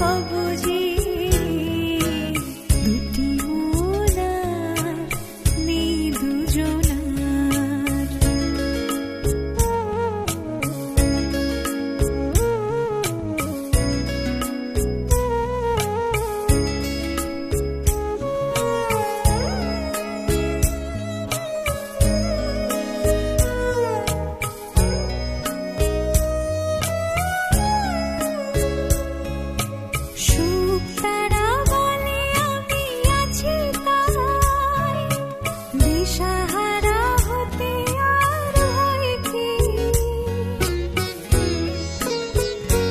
sabır